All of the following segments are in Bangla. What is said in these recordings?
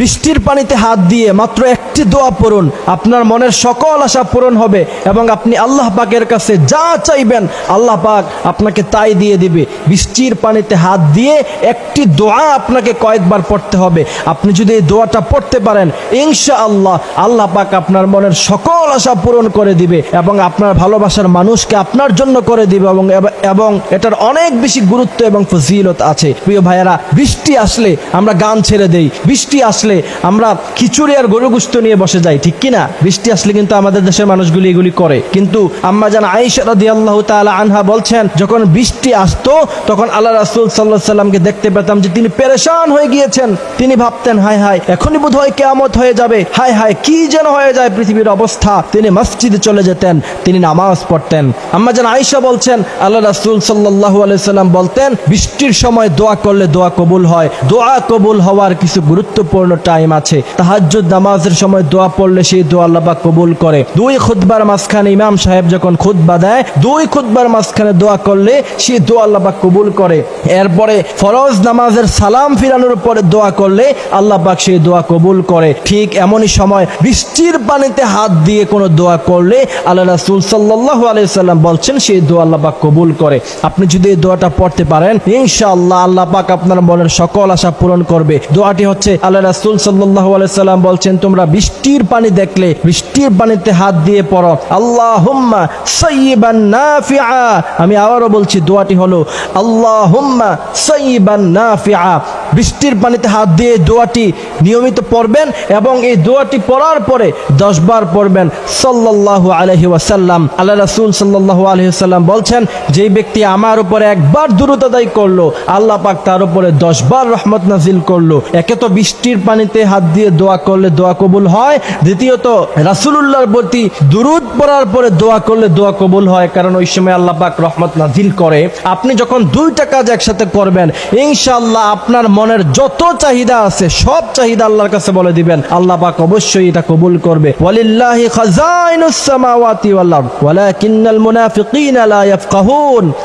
বৃষ্টির পানিতে হাত দিয়ে মাত্র একটি দোয়া পড়ুন। আপনার মনের সকল আশা পূরণ হবে এবং আপনি আল্লাহ পাকের কাছে যা চাইবেন আল্লাহ পাক আপনাকে তাই দিয়ে দিবে। বৃষ্টির পানিতে হাত দিয়ে একটি দোয়া আপনাকে কয়েকবার পড়তে হবে। আপনি যদি এই দোয়াটা পড়তে পারেন ইনশা আল্লাহ আল্লাহ পাক আপনার মনের সকল আশা পূরণ করে দিবে এবং আপনার ভালোবাসার মানুষকে আপনার জন্য করে দিবে এবং এবং এটার অনেক বেশি গুরুত্ব এবং ফজিলত আছে। প্রিয় ভাইয়েরা, বৃষ্টি আসলে আমরা গান ছেড়ে দেই। বৃষ্টি আসলে আমরা খিচুড়ি আর গরু গুস্ত নিয়ে বসে যাই, ঠিক কিনা বৃষ্টি আসলে কিন্তু আমাদের দেশের মানুষগুলি এগুলি করে। কিন্তু আম্মা জান আয়েশা রাদিয়াল্লাহু তাআলা আনহা বলছেন, যখন বৃষ্টি আসতো, তখন আল্লাহ রাসূল আলাইহি সাল্লামকে দেখতে পেতাম যে তিনি পেরেশান হয়ে গিয়েছেন। তিনি ভাবতেন, হায় হায়, এখনই বোধ হয় কেয়ামত হয়ে যাবে। হায় হায়, কি যেন হয়ে যায় পৃথিবীর অবস্থা। তিনি মসজিদে চলে যেতেন, তিনি নামাজ পড়তেন। আম্মা জান আয়েশা বলছেন, আল্লাহ রাসূল আলাইহি সাল্লাম বলতেন, বৃষ্টির সময় দোয়া করলে দোয়া কবুল হয়। দোয়া কবুল হওয়ার কিছু গুরুত্বপূর্ণ টাইম আছে। তাহাজ্জুদ নামাজের সময় দোয়া পড়লে সেই দোয়া আল্লাহ পাক কবুল করে। দুই খুতবার মাঝখানে ইমাম সাহেব যখন খুতবা দেয়, দুই খুতবার মাঝখানে দোয়া করলে সেই দোয়া আল্লাহ পাক কবুল করে। এরপরে ফরজ নামাজের সালাম ফিরানোর পরে দোয়া করলে আল্লাহ পাক সেই দোয়া কবুল করে। ঠিক এমনই সময় বৃষ্টির পানিতে হাত দিয়ে কোনো দোয়া করলে আল্লাহ রাসূল সাল্লাল্লাহু আলাইহি সাল্লাম বলছেন, সেই দোয়া আল্লাহ পাক কবুল করে। আপনি যদি এই দোয়াটা পড়তে পারেন, ইনশাআল্লাহ আল্লাহ পাক আপনার মনের সকল আশা পূরণ করবে। দোয়াটি হচ্ছে আল্লাহ রাসূল সাল্লাল্লাহু আলাইহি সাল্লাম বলছেন, তোমরা বৃষ্টির পানি দেখলে, বৃষ্টির পানিতে হাত দিয়ে পড়ো। সাইয়্যিবান নাফিআ। আমি আবারও বলছি, দোয়াটি হলো সাইয়্যিবান নাফিআ। বৃষ্টির পানিতে হাত দিয়ে দোয়াটি নিয়মিত পড়বেন এবং এই দোয়াটি পড়ার পরে দশ বার পড়বেন। সাল্লাল্লাহু আলাইহি ওয়াসাল্লাম। আল্লাহ রাসূল সাল্লাল্লাহু আলাইহি ওয়াসাল্লাম বলছেন, যেই ব্যক্তি আমার উপরে একবার দূরত আদায় করল, আল্লাহ পাক তার উপরে দশ বার রহমত নাজিল করল। একে তো বৃষ্টির পানিতে হাত দিয়ে দোয়া করলে দোয়া কবুল হয়। দ্বিতীয়ত, রাসূলুল্লাহর প্রতি দুরুদ পড়ার পরে দোয়া করলে দোয়া কবুল হয়, কারণ ওই সময় আল্লাহ পাক রহমত নাজিল করে। আপনি যখন দুইটা কাজ একসাথে করবেন, ইনশাআল্লাহ আপনার মনের যত চাহিদা আছে, সব চাহিদা আল্লাহর কাছে বলে দিবেন। আল্লাহ পাক অবশ্যই এটা কবুল করবে।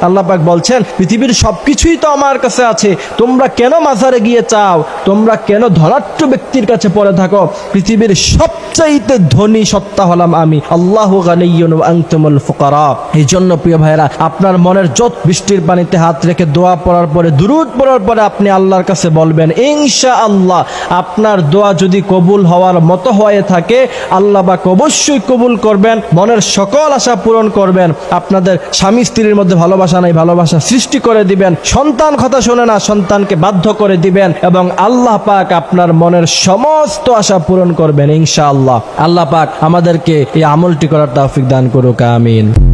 আল্লাহ পাক বলছেন, পৃথিবীর সবকিছুই তো আমার কাছে আছে, তোমরা কেন মাজারে গিয়ে চাও? তোমরা কেন ধনাট্য ব্যক্তির কাছে পড়ে থাকো, পৃথিবীর সবচাইতে ধনী সত্তা হলাম আমি। আল্লাহ ওয়া ফুকারা। এই জন্য প্রিয় ভাইরা আপনার মনের যত বৃষ্টির পানিতে হাত রেখে দোয়া পড়ার পরে, দুরুদ পড়ার পরে আপনি আল্লাহর কাছে বলবেন ইনশা আল্লাহ আপনার দোয়া যদি কবুল হওয়ার মতো হয়ে থাকে, আল্লাহ পাক অবশ্যই কবুল করবেন, মনের সকল আশা পূরণ করবেন, আপনাদের স্বামী স্ত্রীর মধ্যে ভালোবাসা নাই, ভালোবাসা সৃষ্টি করে দিবেন, সন্তান কথা শোনে না, সন্তানকে বাধ্য করে দিবেন, এবং আল্লাহ পাক আপনার মনের সমস্ত আশা পূরণ করবেন ইনশাআল্লাহ। আল্লাহ পাক আমাদেরকে এই আমলটি করার তৌফিক দান করুক, আমিন।